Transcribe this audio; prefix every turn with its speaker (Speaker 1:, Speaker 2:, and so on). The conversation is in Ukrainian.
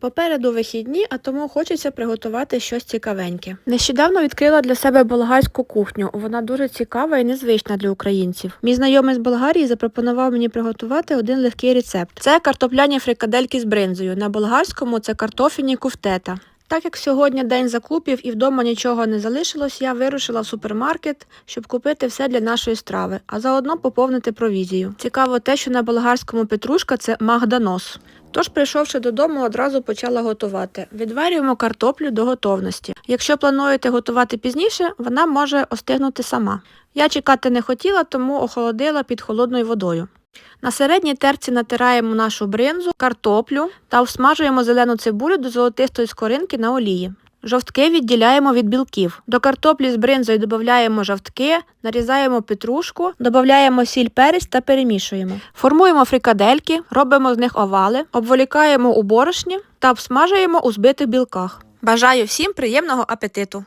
Speaker 1: Попереду вихідні, а тому хочеться приготувати щось цікавеньке. Нещодавно відкрила для себе болгарську кухню. Вона дуже цікава і незвична для українців. Мій знайомий з Болгарії запропонував мені приготувати один легкий рецепт. Це картопляні фрикадельки з бринзою. На болгарському це картофіні куфтета. Так як сьогодні день закупів і вдома нічого не залишилось, я вирушила в супермаркет, щоб купити все для нашої страви, а заодно поповнити провізію. Цікаво те, що на болгарському петрушка це магданос. Тож, прийшовши додому, одразу почала готувати. Відварюємо картоплю до готовності. Якщо плануєте готувати пізніше, вона може остигнути сама. Я чекати не хотіла, тому охолодила під холодною водою. На середній терці натираємо нашу бринзу, картоплю та всмажуємо зелену цибулю до золотистої скоринки на олії. Жовтки відділяємо від білків. До картоплі з бринзою додаємо жовтки, нарізаємо петрушку, додаємо сіль перець та перемішуємо. Формуємо фрикадельки, робимо з них овали, обволікаємо у борошні та обсмажуємо у збитих білках. Бажаю всім приємного апетиту!